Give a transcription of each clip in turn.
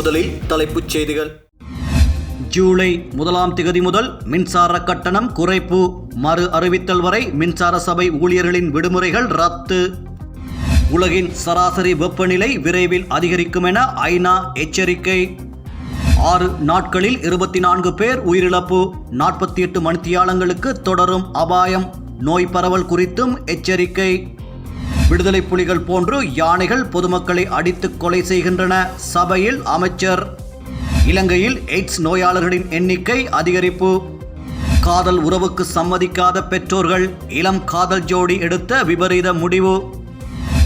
முதலில் தலைப்புச் செய்திகள். ஜூலை முதலாம் திகதி முதல் மின்சார கட்டணம் குறைப்பு. மறு அறிவித்தல் வரை மின்சார சபை ஊழியர்களின் விடுமுறைகள் ரத்து. உலகின் சராசரி வெப்பநிலை விரைவில் அதிகரிக்கும் என ஐநா எச்சரிக்கை. ஆறு நாட்களில் இருபத்தி நான்கு பேர் உயிரிழப்பு. நாற்பத்தி எட்டு மணித்தியாலங்களுக்கு தொடரும் அபாயம். நோய் பரவல் குறித்தும் எச்சரிக்கை. விடுதலை புலிகள் போன்று யானைகள் பொதுமக்களை அடித்து கொலை செய்கின்றன. சபையில் அமைச்சர் இலங்கையில் எய்ட்ஸ் நோயாளர்களின் எண்ணிக்கை அதிகரிப்பு. காதல் உறவுக்கு சம்மதிக்காத பெற்றோர்கள் இளம் காதல் ஜோடி எடுத்த விபரீத முடிவு.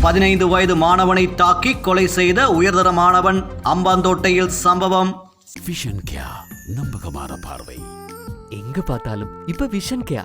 பதினைந்து வயது மாணவனை தாக்கி கொலை செய்த உயர்தர மாணவன் அம்பாந்தோட்டையில் சம்பவம். விஷன் கியா நம்பகமான பார்வை. எங்க பார்த்தாலும் இப்ப விஷன் கேயா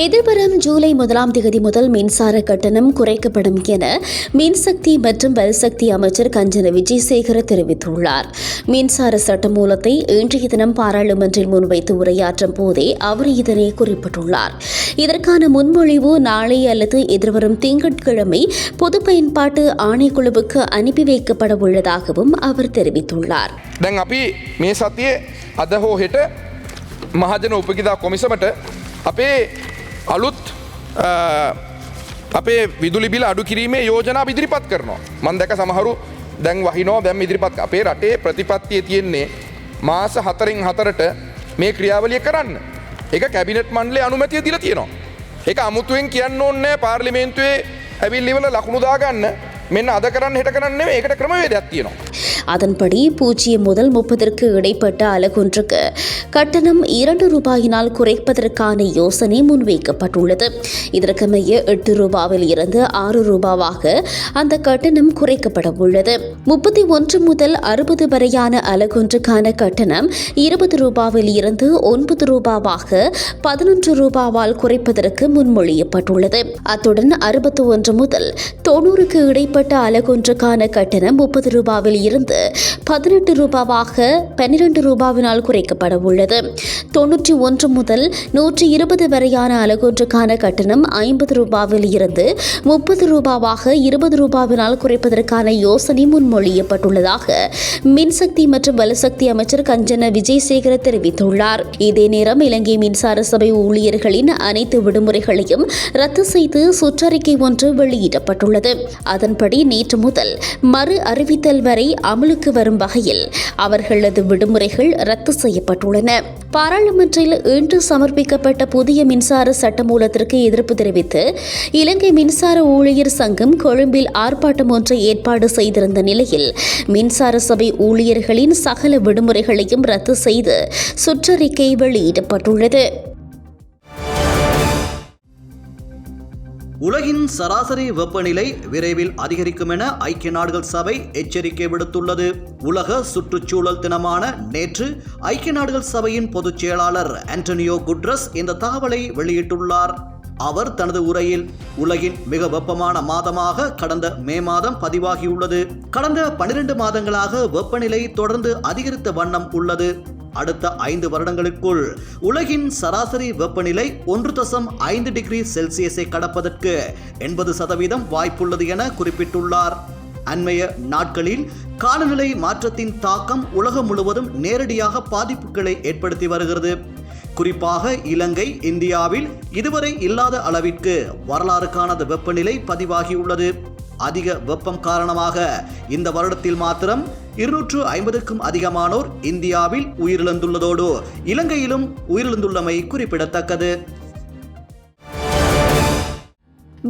எதிர்வரும் ஜூலை முதலாம் தேதி முதல் மின்சார கட்டணம் குறைக்கப்படும் என மின்சக்தி மற்றும் பல்சக்தி அமைச்சர் கஞ்சன விஜயசேகர தெரிவித்துள்ளார். மின்சார சட்ட மூலத்தை இன்றைய தினம் பாராளுமன்றில் முன்வைத்து உரையாற்றும் போதே அவர் இதனை குறிப்பிட்டுள்ளார். இதற்கான முன்மொழிவு நாளை அல்லது எதிர்வரும் திங்கட்கிழமை பொது பயன்பாட்டு ஆணைக்குழுவுக்கு அனுப்பி வைக்கப்பட உள்ளதாகவும் அவர் தெரிவித்துள்ளார். மகஜன உபகிதா கொமிசமட்ட அப்பே අද හෝ හෙට මහජන උපකිතා කොමිසමට අපේ අලුත් අ, අපේ විදුලි බිල අඩු කිරීමේ යෝජනා ඉදිරිපත් කරනවා. මන් දැක සමහරු දැන් වහිනෝ දැම් ඉදිරිපත් අපේ රටේ ප්‍රතිපත්තිය තියෙන්නේ මාස හතරින් හතරට මේ ක්‍රියාවලිය කරන්න. එක කැබිනට් මන්ලේ අනුමැතිය දිල තියෙනවා. එක අමුතුවෙන් කියන්න ඕන්නෑ පාර්ලිමේන්තුවේ ඇවිල්ලිවල ලකුණුදාගන්න මෙන්න අද කරන්න හෙට කරන්න ඒකට ක්‍රමවේදයක් තියෙනවා. அதன்படி பூஜ்ஜியம் முதல் முப்பதற்கு இடைப்பட்ட அலகொன்றுக்கு கட்டணம் இரண்டு ரூபாயினால் குறைப்பதற்கான யோசனை முன்வைக்கப்பட்டுள்ளது இதற்கமைய எட்டு ரூபாவில் இருந்து ஆறு ரூபாவாக அந்த கட்டணம் குறைக்கப்பட உள்ளது முப்பத்தி ஒன்று முதல் அறுபது வரையான அலகொன்றுக்கான கட்டணம் இருபது ரூபாவில் இருந்து ஒன்பது ரூபாவாக பதினொன்று ரூபாவால் குறைப்பதற்கு முன்மொழியப்பட்டுள்ளது அத்துடன் அறுபத்தி ஒன்று முதல் தொண்ணூறுக்கு இடைப்பட்ட அலகொன்றுக்கான கட்டணம் முப்பது ரூபாவில் இருந்து பதினெட்டு ரூபாவாக பன்னிரண்டு ரூபாவினால் குறைக்கப்பட உள்ளது. தொன்னூற்றி ஒன்று முதல் நூற்றி இருபது வரையான அலகொன்றுக்கான கட்டணம் ஐம்பது ரூபாவில் இருந்து முப்பது ரூபாவாக இருபது ரூபாவினால் குறைப்பதற்கான யோசனை முன்மொழியப்பட்டுள்ளதாக மின்சக்தி மற்றும் வலுசக்தி அமைச்சர் கஞ்சன விஜயசேகர தெரிவித்துள்ளார். இதே நேரம் இலங்கை மின்சார சபை ஊழியர்களின் அனைத்து விடுமுறைகளையும் ரத்து செய்து சுற்றறிக்கை ஒன்று வெளியிடப்பட்டுள்ளது. அதன்படி நேற்று முதல் மறு அறிவித்தல் வரை அமலுக்கு வரும் வகையில் அவர்களது விடுமுறைகள் ரத்து செய்யப்பட்டுள்ளன. பாராளுமன்றில் இன்று சமர்ப்பிக்கப்பட்ட புதிய மின்சார சட்டமூலத்திற்கு எதிர்ப்பு தெரிவித்து இலங்கை மின்சார ஊழியர் சங்கம் கொழும்பில் ஆர்ப்பாட்டம் ஒன்றை ஏற்பாடு செய்திருந்த நிலையில் மின்சார சபை ஊழியர்களின் சகல விடுமுறைகளையும் ரத்து செய்து சுற்றறிக்கை வெளியிடப்பட்டுள்ளது. உலகின் சராசரி வெப்பநிலை விரைவில் அதிகரிக்கும் என ஐக்கிய நாடுகள் சபை எச்சரிக்கை விடுத்துள்ளது. உலக சுற்றுச்சூழல் தினமான நேற்று ஐக்கிய நாடுகள் சபையின் பொதுச் செயலாளர் ஆண்டனியோ குட்ரஸ் இந்த தகவலை வெளியிட்டுள்ளார். அவர் தனது உரையில் உலகின் மிக வெப்பமான மாதமாக கடந்த மே மாதம் பதிவாகியுள்ளது. கடந்த பனிரெண்டு மாதங்களாக வெப்பநிலை தொடர்ந்து அதிகரித்த வண்ணம் உள்ளது. அடுத்த ஐந்து வருடங்களுக்குள் உலகின் சராசரி வெப்பநிலை ஒன்று தசம் ஐந்து டிகிரி செல்சியஸை கடப்பதற்கு எண்பது சதவீதம் வாய்ப்புள்ளது என குறிப்பிட்டுள்ளார். அண்மைய நாட்களில் காலநிலை மாற்றத்தின் தாக்கம் உலகம் முழுவதும் நேரடியாக பாதிப்புகளை ஏற்படுத்தி வருகிறது. குறிப்பாக இலங்கை இந்தியாவில் இதுவரை இல்லாத அளவிற்கு வரலாறு காணாத வெப்பநிலை பதிவாகியுள்ளது. அதிக வெப்பம் காரணமாக இந்த வருடத்தில் மாத்திரம் இருநூற்று ஐம்பதுக்கும் அதிகமானோர் இந்தியாவில் உயிரிழந்துள்ளதோடு இலங்கையிலும் உயிரிழந்துள்ளமை குறிப்பிடத்தக்கது.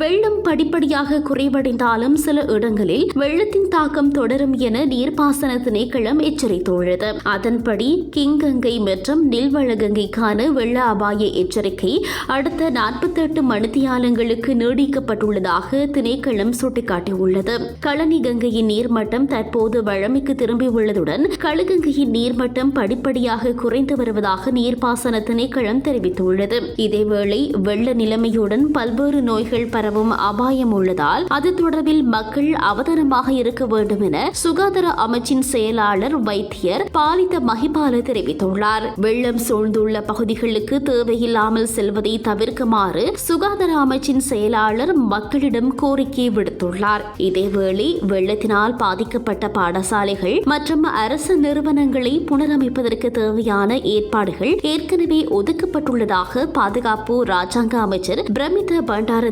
வெள்ளம் படிப்படியாக குறைவடைந்தாலும் சில இடங்களில் வெள்ளத்தின் தாக்கம் தொடரும் என நீர்ப்பாசன திணைக்களம் எச்சரித்துள்ளது. அதன்படி கிங்கங்கை மற்றும் நில்வழகங்கைக்கான வெள்ள அபாய எச்சரிக்கை அடுத்த நாற்பத்தி எட்டு மணித்தியாலங்களுக்கு நீடிக்கப்பட்டுள்ளதாக திணைக்களம் சுட்டிக்காட்டியுள்ளது. களனி கங்கையின் நீர்மட்டம் தற்போது வழமைக்கு திரும்பியுள்ளதுடன் களுகங்கையின் நீர்மட்டம் படிப்படியாக குறைந்து வருவதாக நீர்ப்பாசன திணைக்களம் தெரிவித்துள்ளது. இதேவேளை வெள்ள நிலைமையுடன் பல்வேறு நோய்கள் பர பரவும் அபாயம் உள்ளதால் அது தொடர்பில் மக்கள் அவதானமாக இருக்க வேண்டும் என சுகாதார அமைச்சின் செயலாளர் வைத்தியர் பாலித மகிபால தெரிவித்துள்ளார். வெள்ளம் சூழ்ந்துள்ள பகுதிகளுக்கு தேவையில்லாமல் செல்வதை தவிர்க்குமாறு சுகாதார அமைச்சின் செயலாளர் மக்களிடம் கோரிக்கை விடுத்துள்ளார். இதேவேளை வெள்ளத்தினால் பாதிக்கப்பட்ட பாடசாலைகள் மற்றும் அரசு நிறுவனங்களை புனரமைப்பதற்கு தேவையான ஏற்பாடுகள் ஏற்கனவே ஒதுக்கப்பட்டுள்ளதாக பாதுகாப்பு ராஜாங்க அமைச்சர் பிரமித பண்டார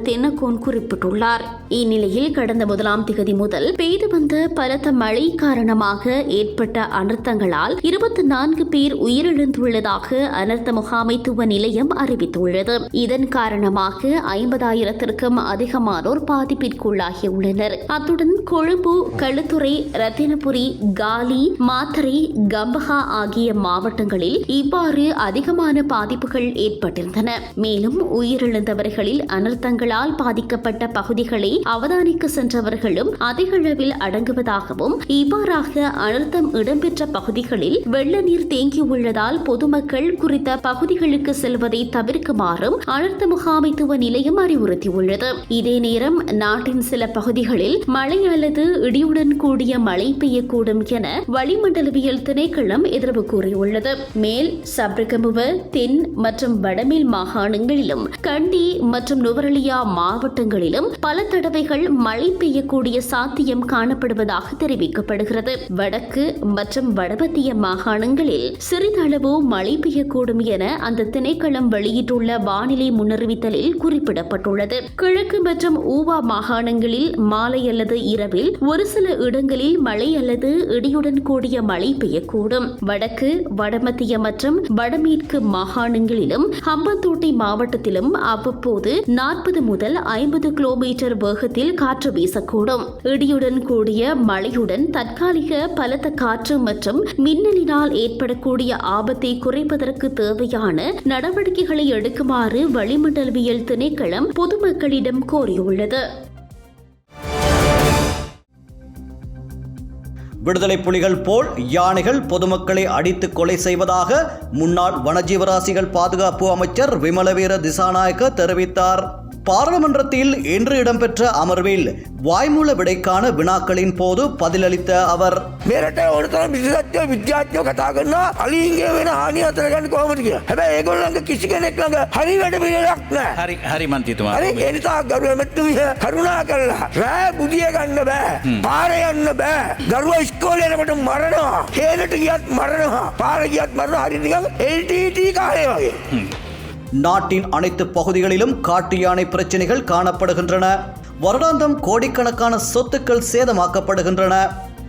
தென்னகோன் குறிப்பிட்டுள்ளார். இந்நிலையில் கடந்த முதலாம் திகதி முதல் பெய்து வந்த பலத்த மழை காரணமாக ஏற்பட்ட அனர்த்தங்களால் இருபத்தி நான்கு பேர் உயிரிழந்துள்ளதாக அனர்த்த முகாமைத்துவ நிலையம் அறிவித்துள்ளது. இதன் காரணமாக ஐம்பதாயிரத்திற்கும் அதிகமானோர் பாதிப்பிற்குள்ளாகியுள்ளனர். அத்துடன் கொழும்பு களுத்துறை ரத்தினபுரி காலி மாத்தரை கம்பஹா ஆகிய மாவட்டங்களில் இவ்வாறு அதிகமான பாதிப்புகள் ஏற்பட்டிருந்தன. மேலும் உயிரிழந்தவர்களில் அனர்த்தங்களால் பாதிக்கப்பட்ட பகுதிகளை அவதானிக்க சென்றவர்களும் அதிக அளவில் அடங்குவதாகவும் இவ்வாறாக அனர்த்தம் இடம்பெற்ற பகுதிகளில் வெள்ள நீர் தேங்கியுள்ளதால் பொதுமக்கள் குறித்த பகுதிகளுக்கு செல்வதை தவிர்க்குமாறும் அனர்த்த முகாமைத்துவ நிலையம் அறிவுறுத்தியுள்ளது. இதே நேரம் நாட்டின் சில பகுதிகளில் மழை அல்லது இடியுடன் கூடிய மழை பெய்யக்கூடும் என வளிமண்டலவியல் திணைக்களம் எதிர்வு கூறியுள்ளது. மேல் சப்ரகமுவ தென் மற்றும் வடமேல் மாகாணங்களிலும் கண்டி மற்றும் நுவரலியா மாவட்டங்களிலும் பல தடவைகள் மழை பெய்யக்கூடிய சாத்தியம் காணப்படுவதாக தெரிவிக்கப்படுகிறது. வடக்கு மற்றும் வடமத்திய மாகாணங்களில் சிறிதளவு மழை பெய்யக்கூடும் என அந்த திணைக்களம் வெளியிட்டுள்ள வானிலை முன்னறிவித்தலில் குறிப்பிடப்பட்டுள்ளது. கிழக்கு மற்றும் ஊவா மாகாணங்களில் மாலை அல்லது இரவில் ஒரு சில இடங்களில் மழை அல்லது இடியுடன் கூடிய மழை பெய்யக்கூடும். வடக்கு வடமத்திய மற்றும் வடமேற்கு மாகாணங்களிலும் ஹம்பந்தோட்டை மாவட்டத்திலும் அவ்வப்போது நாற்பது முதல் ஐம்பது கிலோமீட்டர் வேகத்தில் காற்று வீசக்கூடும். இடியுடன் கூடிய மழையுடன் தற்காலிக பலத்த காற்று மற்றும் மின்னலினால் ஏற்படக்கூடிய ஆபத்தை குறைப்பதற்கு தேவையான நடவடிக்கைகளை எடுக்குமாறு வளிமண்டலவியல் திணைக்களம் பொதுமக்களிடம் கோரியுள்ளது. விடுதலை புலிகள் போல் யானைகள் பொதுமக்களை அடித்து கொலை செய்வதாக முன்னாள் வனஜீவராசிகள் பாதுகாப்பு அமைச்சர் விமலவீர திசாநாயக்க தெரிவித்தார். பாராளுமன்றத்தில் இன்று இடம்பெற்ற அமர்வில் வாய்மூல விடைக்கான வினாக்களின் போது பதிலளித்த அவர் මෙරට ඕනතරම් විශෂත්ව විද්‍යාත්යෝ කතා කරන්න අලින්ගේ වෙන හානි අතර ගන්න කොහොමද කිය හැබැ ඒගොල්ලන්ගේ කිසි කෙනෙක් ළඟ හරි වැඩ පිළිලක් නෑ හරි හරි මන්තිතුමා හරි එනිසා ගරුව මෙත්තුවිය කරුණා කරලා රෑ බුදිය ගන්න බෑ පාර යන්න බෑ ගරුව ස්කෝලයනකට මරනවා හේනට ගියත් මරනවා පාර ගියත් මරණ හරිනිකම් LTT කාලය වගේ நாட்டின் அனைத்து பகுதிகளிலும் காட்டு யானை பிரச்சனைகள் காணப்படுகின்றன. வருடாந்தம் கோடிக்கணக்கான சொத்துக்கள் சேதமாக்கப்படுகின்றன.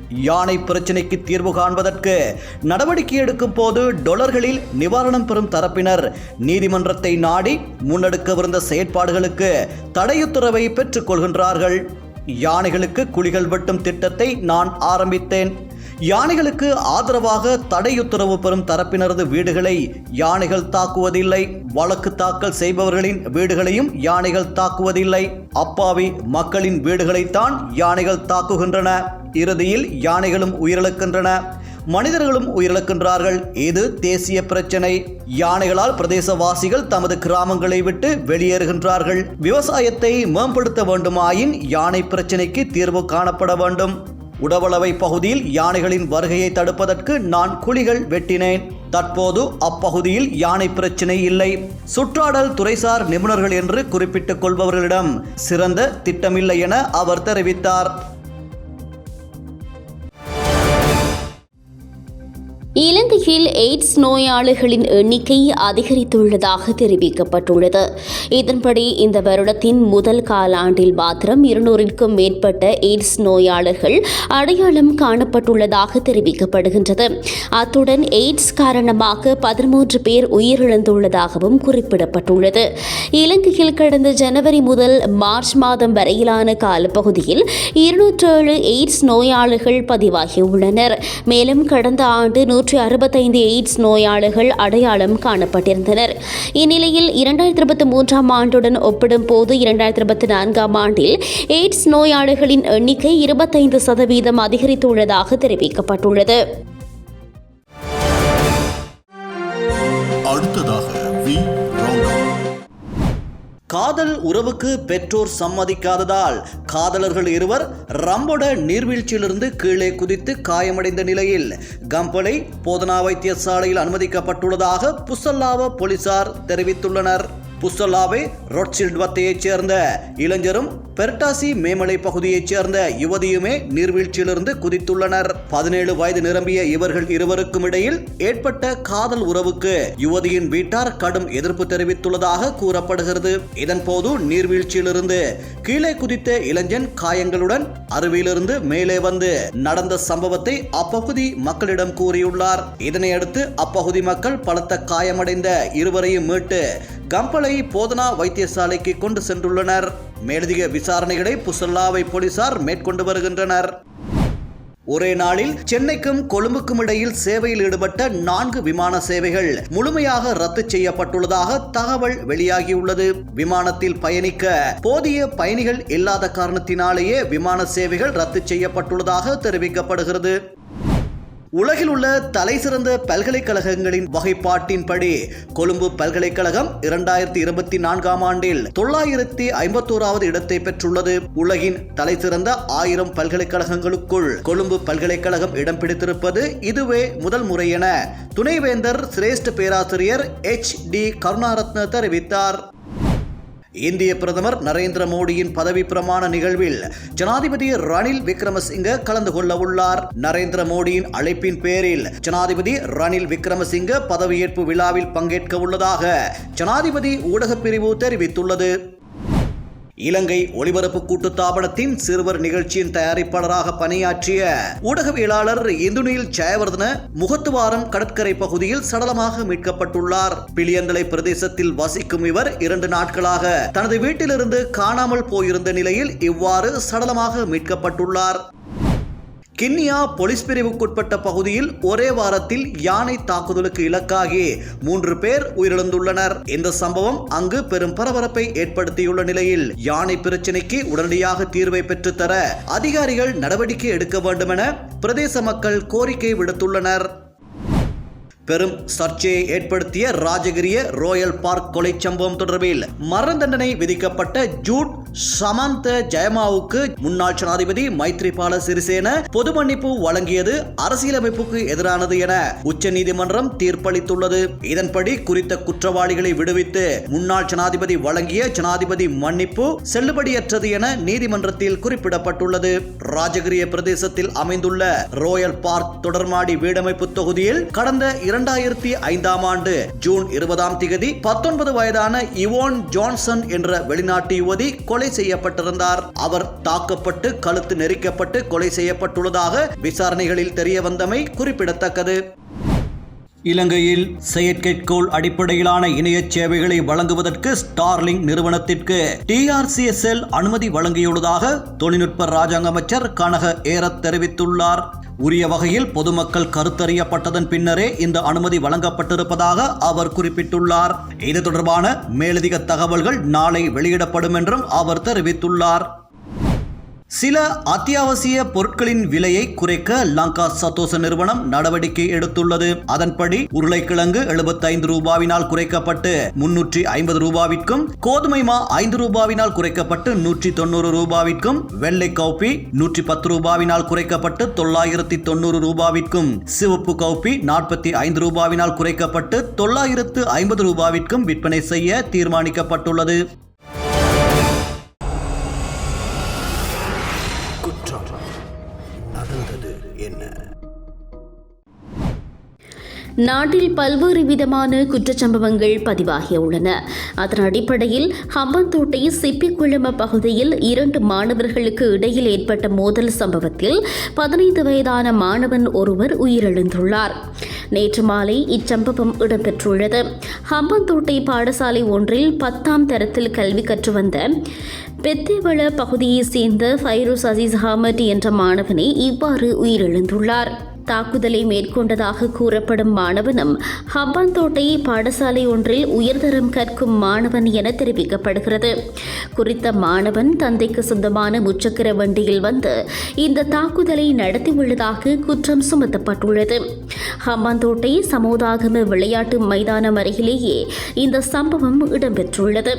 யானை பிரச்சினைக்கு தீர்வு காண்பதற்கு நடவடிக்கை எடுக்கும் போது டொலர்களில் நிவாரணம் பெறும் தரப்பினர் நீதிமன்றத்தை நாடி முன்னெடுக்கவிருந்த செயற்பாடுகளுக்கு தடையுத்தரவை பெற்றுக்கொள்கின்றார்கள் யானைகளுக்கு குழிகள் வெட்டும் திட்டத்தை நான் ஆரம்பித்தேன். யானைகளுக்கு ஆதரவாக தடையுத்தரவு பெறும் தரப்பினரது வீடுகளை யானைகள் தாக்குவதில்லை. வழக்கு தாக்கல் செய்பவர்களின் வீடுகளையும் யானைகள் தாக்குவதில்லை. அப்பாவி மக்களின் வீடுகளைத்தான் யானைகள் தாக்குகின்றன. இறுதியில் யானைகளும் உயிரிழக்கின்றன. மனிதர்களும் உயிரிழக்கின்றார்கள். இது தேசிய பிரச்சனை. யானைகளால் பிரதேசவாசிகள் தமது கிராமங்களை விட்டு வெளியேறுகின்றார்கள். விவசாயத்தை மேம்படுத்த வேண்டுமாயின் யானை பிரச்சனைக்கு தீர்வு காணப்பட வேண்டும். உடவளவை பகுதியில் யானைகளின் வருகையை தடுப்பதற்கு நான் குழிகள் வெட்டினேன். தற்போது அப்பகுதியில் யானை பிரச்சினை இல்லை. சுற்றாடல் துறைசார் நிபுணர்கள் என்று குறிப்பிட்டுக் கொள்பவர்களிடம் சிறந்த திட்டமில்லை என அவர் தெரிவித்தார். இலங்கையில் எய்ட்ஸ் நோயாளிகளின் எண்ணிக்கை அதிகரித்துள்ளதாக தெரிவிக்கப்பட்டுள்ளது. இதன்படி இந்த வருடத்தின் முதல் காலாண்டில் மாத்திரம் இருநூறிற்கும் மேற்பட்ட எய்ட்ஸ் நோயாளர்கள் அடையாளம் காணப்பட்டுள்ளதாக தெரிவிக்கப்படுகின்றது. அத்துடன் எய்ட்ஸ் காரணமாக பதிமூன்று பேர் உயிரிழந்துள்ளதாகவும் குறிப்பிடப்பட்டுள்ளது. இலங்கையில் கடந்த ஜனவரி முதல் மார்ச் மாதம் வரையிலான காலப்பகுதியில் இருநூற்றேழு எய்ட்ஸ் நோயாளர்கள் பதிவாகியுள்ளனர். மேலும் கடந்த ஆண்டு நூற்றி அறுபத்தைந்து எய்ட்ஸ் நோயாளிகள் அடையாளம் காணப்பட்டிருந்தனர். இந்நிலையில் இரண்டாயிரத்தி இருபத்தி மூன்றாம் ஆண்டுடன் ஒப்பிடும் போது இரண்டாயிரத்தி இருபத்தி நான்காம் ஆண்டில் எய்ட்ஸ் நோயாளிகளின் எண்ணிக்கை இருபத்தைந்து சதவீதம் அதிகரித்துள்ளதாக தெரிவிக்கப்பட்டுள்ளது. காதல் உறவுக்கு பெற்றோர் சம்மதிக்காததால் காதலர்கள் இருவர் ரம்பொட நீர்வீழ்ச்சியிலிருந்து கீழே குதித்து காயமடைந்த நிலையில் கம்பளை போதனா வைத்தியசாலையில் அனுமதிக்கப்பட்டுள்ளதாக புசல்லாவ போலீசார் தெரிவித்துள்ளனர். புசல்லாவை ரொட்சில்ட் வத்தையைச் சேர்ந்த இளைஞரும் பெர்டாசி மேமலை பகுதியைச் சேர்ந்த யுவதியுமே நீர்வீழ்ச்சியிலிருந்து குதித்துள்ளனர். பதினேழு வயது நிரம்பிய இவர்கள் இருவருக்கும் இடையில் ஏற்பட்ட காதல் உறவுக்கு யுவதியின் வீட்டார் கடும் எதிர்ப்பு தெரிவித்துள்ளதாக கூறப்படுகிறது. இதன்போது நீர்வீழ்ச்சியிலிருந்து கீழே குதித்த இளைஞன் காயங்களுடன் அருவியிலிருந்து மேலே வந்து நடந்த சம்பவத்தை அப்பகுதி மக்களிடம் கூறியுள்ளார். இதனையடுத்து அப்பகுதி மக்கள் பலத்த காயமடைந்த இருவரையும் மீட்டு கம்பளை போதனா வைத்தியசாலைக்கு கொண்டு சென்றுள்ளனர். மேலதிக விசாரணைகளை புசல்லாவை போலீசார் மேற்கொண்டு வருகின்றனர். ஒரே நாளில் சென்னைக்கும் கொழும்புக்கும் இடையில் சேவையில் ஈடுபட்ட நான்கு விமான சேவைகள் முழுமையாக ரத்து செய்யப்பட்டுள்ளதாக தகவல் வெளியாகியுள்ளது. விமானத்தில் பயணிக்க போதிய பயணிகள் இல்லாத காரணத்தினாலேயே விமான சேவைகள் ரத்து செய்யப்பட்டுள்ளதாக தெரிவிக்கப்படுகிறது. உலகில் உள்ள தலைசிறந்த பல்கலைக்கழகங்களின் வகைப்பாட்டின்படி கொழும்பு பல்கலைக்கழகம் இரண்டாயிரத்தி இருபத்தி நான்காம் ஆண்டில் தொள்ளாயிரத்தி ஐம்பத்தோராவது இடத்தை பெற்றுள்ளது. உலகின் தலைசிறந்த ஆயிரம் பல்கலைக்கழகங்களுக்குள் கொழும்பு பல்கலைக்கழகம் இடம் பிடித்திருப்பது இதுவே முதல் முறை என துணைவேந்தர் சிரேஷ்ட பேராசிரியர் எச் டி கருணாரத்ன தெரிவித்தார். இந்திய பிரதமர் நரேந்திர மோடியின் பதவி பிரமாண நிகழ்வில் ஜனாதிபதி ரணில் விக்ரமசிங்க கலந்து கொள்ள உள்ளார். நரேந்திர மோடியின் அழைப்பின் பேரில் ஜனாதிபதி ரணில் விக்ரமசிங்க பதவியேற்பு விழாவில் பங்கேற்க உள்ளதாக ஜனாதிபதி ஊடகப் பிரிவு தெரிவித்துள்ளது. இலங்கை ஒலிபரப்பு கூட்டுத்தாபனத்தின் சிறுவர் நிகழ்ச்சியின் தயாரிப்பாளராக பணியாற்றிய ஊடகவியலாளர் இந்துனில் ஜெயவர்தன முகத்துவாரம் கடற்கரை பகுதியில் சடலமாக மீட்கப்பட்டுள்ளார். பிளியந்தலை பிரதேசத்தில் வசிக்கும் இவர் இரண்டு நாட்களாக தனது வீட்டிலிருந்து காணாமல் போயிருந்த நிலையில் இவ்வாறு சடலமாக மீட்கப்பட்டுள்ளார். கிண்ணியா போலீஸ் பிரிவுக்குட்பட்ட பகுதியில் ஒரே வாரத்தில் யானை தாக்குதலுக்கு இலக்காகி மூன்று பேர் உயிரிழந்துள்ளனர். இந்த சம்பவம் அங்கு பெரும் பரபரப்பை ஏற்படுத்தியுள்ள நிலையில் யானை பிரச்சினைக்கு உடனடியாக தீர்வை பெற்றுத்தர அதிகாரிகள் நடவடிக்கை எடுக்க வேண்டும் என பிரதேச மக்கள் கோரிக்கை விடுத்துள்ளனர். பெரும் சர்ச்சையை ஏற்படுத்திய ராஜகிரிய ரோயல் பார்க் கொலை சம்பவம் தொடர்பில் மரண தண்டனை விதிக்கப்பட்ட ஜூட் சமந்த ஜெயமாவுக்கு முன்னாள் ஜனாதிபதி மைத்ரிபால சிறிசேன பொது மன்னிப்பு வழங்கியது அரசியலமைப்புக்கு எதிரானது என உச்சநீதிமன்றம் தீர்ப்பளித்துள்ளது. இதன்படி குறித்த குற்றவாளிகளை விடுவித்து முன்னாள் ஜனாதிபதி வழங்கிய ஜனாதிபதி மன்னிப்பு செல்லுபடியற்றது என நீதிமன்றத்தில் குறிப்பிடப்பட்டுள்ளது. ராஜகிரிய பிரதேசத்தில் அமைந்துள்ள ரோயல் பார்க் தொடர்மாடி வீடமைப்பு தொகுதியில் கடந்த இரண்டாயிரத்தி ஐந்தாம் ஆண்டு ஜூன் இருபதாம் திகதி பத்தொன்பது வயதான இவோன் ஜான்சன் என்ற வெளிநாட்டு யுவதி கொலை செய்யப்பட்டிருந்தார். அவர் தாக்கப்பட்டு கழுத்து நெரிக்கப்பட்டு கொலை செய்யப்பட்டுள்ளதாக விசாரணைகளில் தெரிய வந்தமை குறிப்பிடத்தக்கது. இலங்கையில் செயற்கைக்கோள் அடிப்படையிலான இணைய சேவைகளை வழங்குவதற்கு ஸ்டார்லிங் நிறுவனத்திற்கு டிஆர்சிஎஸ்எல் அனுமதி வழங்கியுள்ளதாக தொழில்நுட்ப ராஜாங்க அமைச்சர் கனக ஏரத் தெரிவித்துள்ளார். உரிய வகையில் பொதுமக்கள் கருத்தறியப்பட்டதன் பின்னரே இந்த அனுமதி வழங்கப்பட்டிருப்பதாக அவர் குறிப்பிட்டுள்ளார். இது தொடர்பான மேலதிக தகவல்கள் நாளை வெளியிடப்படும் என்றும் அவர் தெரிவித்துள்ளார். சில அத்தியாவசிய பொருட்களின் விலையை குறைக்க லங்கா சத்தோச நிறுவனம் நடவடிக்கை எடுத்துள்ளது. அதன்படி உருளைக்கிழங்கு 75 ரூபாவினால் குறைக்கப்பட்டு முன்னூற்றி ஐம்பது ரூபாவிற்கும் கோதுமை மா ஐந்து ரூபாவினால் குறைக்கப்பட்டு நூற்றி தொண்ணூறு ரூபாவிற்கும் வெள்ளை கௌப்பி நூற்றி பத்து ரூபாவினால் குறைக்கப்பட்டு தொள்ளாயிரத்தி தொண்ணூறு ரூபாவிற்கும் சிவப்பு கௌப்பி நாற்பத்தி ஐந்து ரூபாவினால் குறைக்கப்பட்டு தொள்ளாயிரத்து ஐம்பது ரூபாவிற்கும் விற்பனை செய்ய தீர்மானிக்கப்பட்டுள்ளது. நாட்டில் பல்வேறு விதமான குற்றச்சம்பவங்கள் பதிவாகியுள்ளன அதன் அடிப்படையில் ஹம்பந்தோட்டை சிப்பிக்குளம பகுதியில் இரண்டு மாணவர்களுக்கு இடையில் ஏற்பட்ட மோதல் சம்பவத்தில் பதினைந்து வயதான மாணவன் ஒருவர் உயிரிழந்துள்ளார். நேற்று மாலை இச்சம்பவம் இடம்பெற்றுள்ளது. ஹம்பந்தோட்டை பாடசாலை ஒன்றில் பத்தாம் தரத்தில் கல்வி கற்று வந்த பெத்தேவள பகுதியைச் சேர்ந்த ஃபைரூஸ் அசீஸ் ஹாமட் என்ற மாணவனே இவ்வாறு உயிரிழந்துள்ளார். தாக்குதலை மேற்கொண்டதாக கூறப்படும் மாணவனும் ஹப்பாந்தோட்டை பாடசாலை ஒன்றில் உயர்தரம் கற்கும் மாணவன் என தெரிவிக்கப்படுகிறது. குறித்த மாணவன் தந்தைக்கு சொந்தமான முச்சக்கர வண்டியில் வந்து இந்த தாக்குதலை நடத்தியுள்ளதாக குற்றம் சுமத்தப்பட்டுள்ளது. ஹம்பாந்தோட்டை சமோதாகம விளையாட்டு மைதானம் அருகிலேயே இந்த சம்பவம் இடம்பெற்றுள்ளது.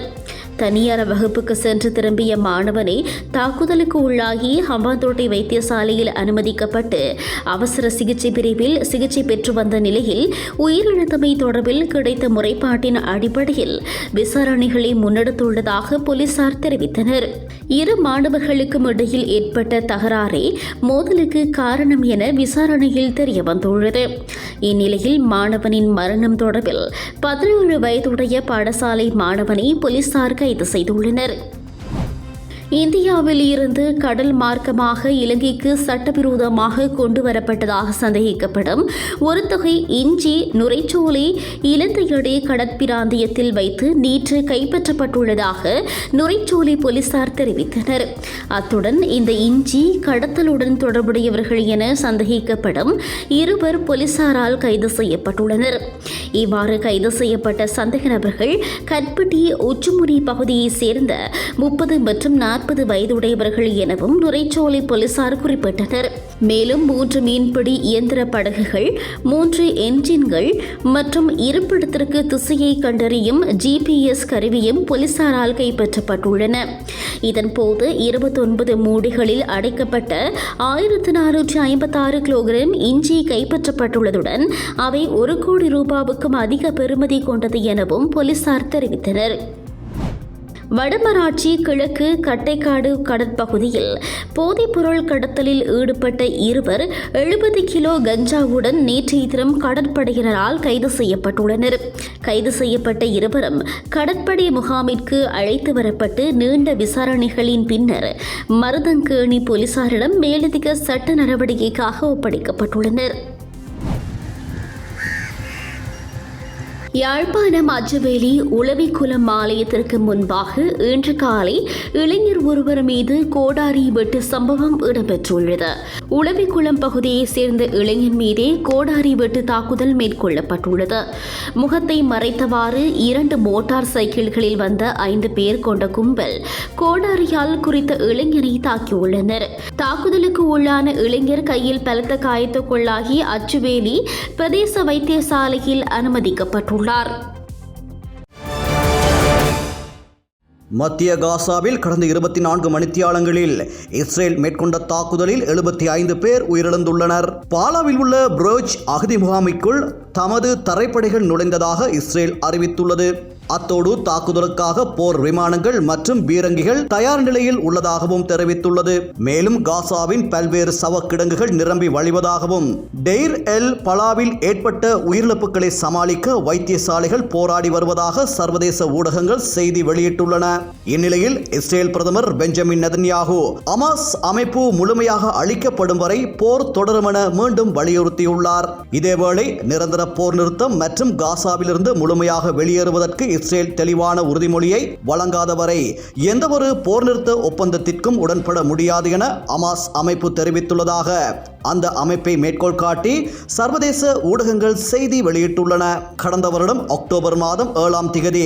தனியார் வகுப்புக்கு சென்று திரும்பிய மாணவனை தாக்குதலுக்கு உள்ளாகி ஹம்பாந்தோட்டை வைத்தியசாலையில் அனுமதிக்கப்பட்டு அவசர சிகிச்சை பிரிவில் சிகிச்சை பெற்று வந்த நிலையில் உயிரிழந்தமை தொடர்பில் கிடைத்த முறைப்பாட்டின் அடிப்படையில் விசாரணைகளை முன்னெடுத்துள்ளதாக போலீசார் தெரிவித்தனர். இரு மாணவர்களுக்கும் இடையில் ஏற்பட்ட தகராறே மோதலுக்கு காரணம் என விசாரணையில் தெரிய வந்துள்ளது. இந்நிலையில் மாணவனின் மரணம் தொடர்பில் பதினேழு வயதுடைய பாடசாலை மாணவனை போலீசார் கைது செய்துள்ளனர். இந்தியாவில் இருந்து கடல் மார்க்கமாக இலங்கைக்கு சட்டவிரோதமாக கொண்டு வரப்பட்டதாக சந்தேகிக்கப்படும். ஒரு தொகை இஞ்சி நுரைச்சோலை இலந்தையடை கடற்பிராந்தியத்தில் வைத்து நேற்று கைப்பற்றப்பட்டுள்ளதாக நுரைச்சோலை போலீசார் தெரிவித்தனர். அத்துடன் இந்த இஞ்சி கடத்தலுடன் தொடர்புடையவர்கள் என சந்தேகிக்கப்படும் இருவர் போலீசாரால் கைது செய்யப்பட்டுள்ளனர். இவ்வாறு கைது செய்யப்பட்ட சந்தேக நபர்கள் கற்பட்டி உச்சுமுடி பகுதியைச் சேர்ந்த முப்பது மற்றும் நாற்பது வயதுடையவர்கள் எனவும் நுரைச்சோலை போலீசார் குறிப்பிட்டனர். மேலும் மூன்று மீன்பிடி இயந்திர படகுகள் மூன்று என்ஜின்கள் மற்றும் இருப்பிடத்திற்கு திசையை கண்டறியும் ஜிபிஎஸ் கருவியும் போலீசாரால் கைப்பற்றப்பட்டுள்ளன. இதன்போது இருபத்தொன்பது மூடிகளில் அடைக்கப்பட்ட ஆயிரத்து நானூற்றி ஐம்பத்தாறு கிலோகிராம் இஞ்சி கைப்பற்றப்பட்டுள்ளதுடன் அவை ஒரு கோடி ரூபாவுக்கும் அதிக பெறுமதி கொண்டது எனவும் போலீசார் தெரிவித்தனர். வடமராட்சி கிழக்கு கட்டைக்காடு கடற்பகுதியில் போதைப்பொருள் கடத்தலில் ஈடுபட்ட இருவர் எழுபது கிலோ கஞ்சாவுடன் நேற்றைய தினம் கடற்படையினரால் கைது செய்யப்பட்டுள்ளனர். கைது செய்யப்பட்ட இருவரும் கடற்படை முகாமிற்கு அழைத்து வரப்பட்டு நீண்ட விசாரணைகளின் பின்னர் மருதங்கேணி போலீசாரிடம் மேலதிக சட்ட நடவடிக்கைக்காக ஒப்படைக்கப்பட்டுள்ளனர். யாழ்ப்பாணம் அஜவேலி உளவிக்குளம் ஆலயத்திற்கு முன்பாக இன்று காலை இளைஞர் ஒருவர் மீது கோடாரி வெட்டு சம்பவம் இடம்பெற்றுள்ளது. உளவிக்குளம் பகுதியைச் சேர்ந்த இளைஞன் மீதே கோடாரி வெட்டு தாக்குதல் மேற்கொள்ளப்பட்டுள்ளது. முகத்தை மறைத்தவாறு இரண்டு மோட்டார் சைக்கிள்களில் வந்த ஐந்து பேர் கொண்ட கும்பல் கோடாரியால் குறித்த இளைஞரை தாக்கியுள்ளனர். தாக்குதலுக்கு உள்ளான இளைஞர் கையில் பலத்த காயத்துக்குள்ளாகி அச்சுவேலி பிரதேச வைத்தியசாலையில் அனுமதிக்கப்பட்டுள்ளார். மத்திய காசாவில் கடந்த இருபத்தி நான்கு மணித்தியாலங்களில் இஸ்ரேல் மேற்கொண்ட தாக்குதலில் எழுபத்தி ஐந்து பேர் உயிரிழந்துள்ளனர். பாலாவில் உள்ள புரோஜ் அகதி முகாமிற்குள் தமது தரைப்படைகள் நுழைந்ததாக இஸ்ரேல் அறிவித்துள்ளது. அத்தோடு தாக்குதலுக்காக போர் விமானங்கள் மற்றும் பீரங்கிகள் தயார் நிலையில் உள்ளதாகவும் தெரிவித்துள்ளது. மேலும் காசாவின் பல்வேறு சவக்கிடங்குகள் நிரம்பி வழிவதாகவும் டெய்ர் எல் பலாவில் ஏற்பட்ட உயிரிழப்புகளை சமாளிக்க வைத்தியசாலைகள் போராடி வருவதாக சர்வதேச ஊடகங்கள் செய்தி வெளியிட்டுள்ளன. இந்நிலையில் இஸ்ரேல் பிரதமர் பெஞ்சமின் நெதன்யாகு அமாஸ் அமைப்பு முழுமையாக அழிக்கப்படும் வரை போர் தொடரும் என மீண்டும் வலியுறுத்தியுள்ளார். இதேவேளை நிரந்தர போர் நிறுத்தம் மற்றும் காசாவிலிருந்து முழுமையாக வெளியேறுவதற்கு இஸ்ரேல் தெளிவான உறுதிமொழியை வழங்காதவரை எந்தவொரு போர் நிறுத்த ஒப்பந்தத்திற்கும் உடன்பட முடியாது என அமாஸ் அமைப்பு தெரிவித்துள்ளதாக அந்த அமைப்பை மேற்கோள் காட்டி சர்வதேச ஊடகங்கள் செய்தி வெளியிட்டுள்ளன. கடந்த வருடம் அக்டோபர் மாதம் ஏழாம் திகதி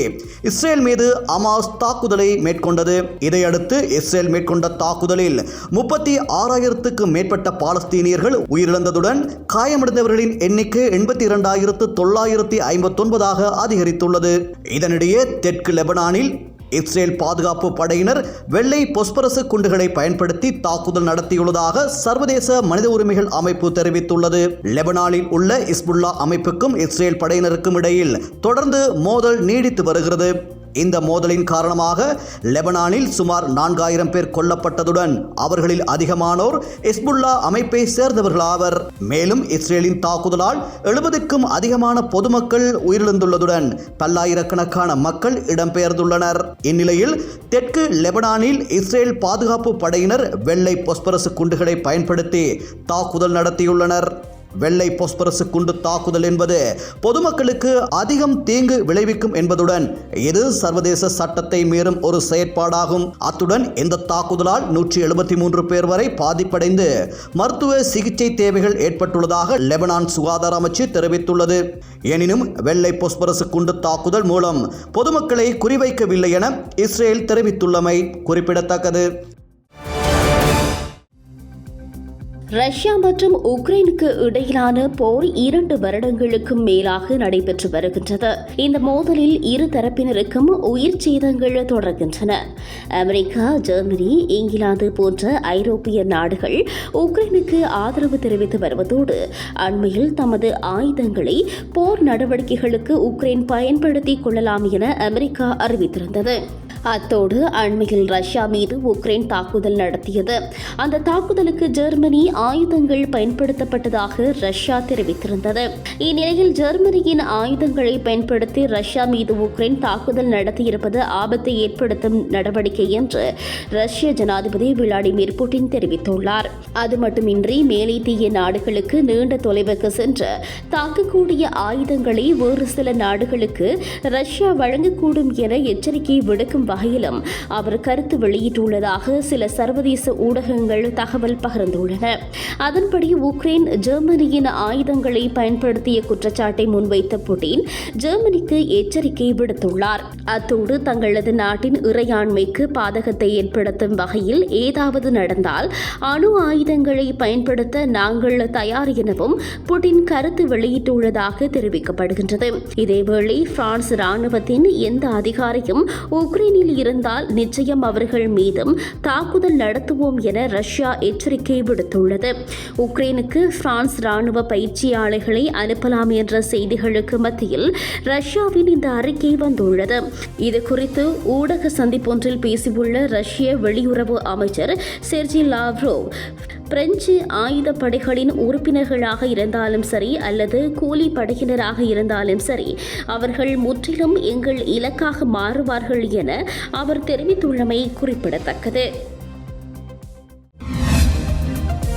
இஸ்ரேல் மீது அமாஸ் தாக்குதலை மேற்கொண்டது. இதையடுத்து இஸ்ரேல் மேற்கொண்ட தாக்குதலில் முப்பத்தி ஆறாயிரத்துக்கு மேற்பட்ட பாலஸ்தீனியர்கள் உயிரிழந்ததுடன் காயமடைந்தவர்களின் எண்ணிக்கை எண்பத்தி இரண்டாயிரத்து தொள்ளாயிரத்தி ஐம்பத்தொன்பதாக அதிகரித்துள்ளது. இதனிடையே தெற்கு லெபனானில் இஸ்ரேல் பாதுகாப்பு படையினர் வெள்ளை பொஸ்பரசு குண்டுகளை பயன்படுத்தி தாக்குதல் நடத்தியுள்ளதாக சர்வதேச மனித உரிமைகள் அமைப்பு தெரிவித்துள்ளது. லெபனானில் உள்ள இஸ்புல்லா அமைப்புக்கும் இஸ்ரேல் படையினருக்கும் இடையில் தொடர்ந்து மோதல் நீடித்து வருகிறது. இந்த மோதலின் காரணமாக லெபனானில் சுமார் நான்காயிரம் பேர் கொல்லப்பட்டதுடன் அவர்களில் அதிகமானோர் இஸ்புல்லா அமைப்பை சேர்ந்தவர்களாவர். மேலும் இஸ்ரேலின் தாக்குதலால் எழுபதுக்கும் அதிகமான பொதுமக்கள் உயிரிழந்துள்ளதுடன் பல்லாயிரக்கணக்கான மக்கள் இடம்பெயர்ந்துள்ளனர். இந்நிலையில் தெற்கு லெபனானில் இஸ்ரேல் பாதுகாப்பு படையினர் வெள்ளை பொஸ்பரசு குண்டுகளை பயன்படுத்தி தாக்குதல் நடத்தியுள்ளனர். வெள்ளை பொஸ்பரசு குண்டு தாக்குதல் என்பது பொதுமக்களுக்கு அதிகம் தீங்கு விளைவிக்கும் என்பதுடன் இது சர்வதேச சட்டத்தை மீறும் ஒரு செயற்பாடாகும். அத்துடன் இந்த தாக்குதலால் நூற்றி எழுபத்தி மூன்று பேர் வரை பாதிப்படைந்து மருத்துவ சிகிச்சை தேவைகள் ஏற்பட்டுள்ளதாக லெபனான் சுகாதார அமைச்சு தெரிவித்துள்ளது. எனினும் வெள்ளை பொஸ்பரசு குண்டு தாக்குதல் மூலம் பொதுமக்களை குறிவைக்கவில்லை என இஸ்ரேல் தெரிவித்துள்ளமை குறிப்பிடத்தக்கது. ரஷ்யா மற்றும் உக்ரைனுக்கு இடையிலான போர் இரண்டு வருடங்களுக்கும் மேலாக நடைபெற்று வருகின்றது. இந்த மோதலில் இரு தரப்பினருக்கும் உயிர் சேதங்கள் தொடர்கின்றன. அமெரிக்கா ஜெர்மனி இங்கிலாந்து போன்ற ஐரோப்பிய நாடுகள் உக்ரைனுக்கு ஆதரவு தெரிவித்து வருவதோடு அண்மையில் தமது ஆயுதங்களை போர் நடவடிக்கைகளுக்கு உக்ரைன் பயன்படுத்திக் கொள்ளலாம் என அமெரிக்கா அறிவித்திருந்தது. அத்தோடு அண்மையில் ரஷ்யா மீது உக்ரைன் தாக்குதல் நடத்தியது. அந்த தாக்குதலுக்கு ஜெர்மனி ஆயுதங்கள் பயன்படுத்தப்பட்டதாக ரஷ்யா தெரிவித்திருந்தது. இந்நிலையில் ஜெர்மனியின் ஆயுதங்களை பயன்படுத்தி ரஷ்யா மீது உக்ரைன் தாக்குதல் நடத்தியிருப்பது ஆபத்தை ஏற்படுத்தும் நடவடிக்கை என்று ரஷ்ய ஜனாதிபதி விளாடிமிர் புட்டின் தெரிவித்துள்ளார். அது மட்டுமின்றி மேலைத்தீய நாடுகளுக்கு நீண்ட தொலைவுக்கு சென்று தாக்கக்கூடிய ஆயுதங்களை வேறு சில நாடுகளுக்கு ரஷ்யா வழங்கக்கூடும் என எச்சரிக்கை விடுக்கும் வகையிலும் அவர் கருத்து வெளியிட்டுள்ளதாக சில சர்வதேச ஊடகங்கள் தகவல் பகிர்ந்துள்ளன. அதன்படி உக்ரைன் ஜெர்மனியின் ஆயுதங்களை பயன்படுத்திய குற்றச்சாட்டை முன்வைத்த புட்டின் ஜெர்மனிக்கு எச்சரிக்கை விடுத்துள்ளார். அத்தோடு தங்களது நாட்டின் இறையாண்மைக்கு பாதகத்தை ஏற்படுத்தும் வகையில் ஏதாவது நடந்தால் அணு ஆயுதங்களை பயன்படுத்த நாங்கள் தயார் எனவும் புட்டின் கருத்து வெளியிட்டுள்ளதாக தெரிவிக்கப்படுகின்றது. இதேவேளை பிரான்ஸ் ராணுவத்தின் எந்த அதிகாரியும் உக்ரைனில் இருந்தால் நிச்சயம் அவர்கள் மீதும் தாக்குதல் நடத்துவோம் என ரஷ்யா எச்சரிக்கை விடுத்துள்ளது. உக்ரைனுக்கு பிரான்ஸ் ராணுவ பயிற்சியாளர்களை அனுப்பலாம் என்ற செய்திகளுக்கு மத்தியில் ரஷ்யாவின் இந்த அறிக்கை வந்துள்ளது. இது குறித்து ஊடக சந்திப்பொன்றில் பேசியுள்ள ரஷ்ய வெளியுறவு அமைச்சர் செர்ஜி லாவ்ரோவ் பிரெஞ்சு ஆயுதப்படைகளின் உறுப்பினர்களாக இருந்தாலும் சரி அல்லது கூலி படையினராக இருந்தாலும் சரி அவர்கள் முற்றிலும் எங்கள் இலக்காக மாறுவார்கள் என அவர் தெரிவித்துள்ளமை குறிப்பிடத்தக்கது.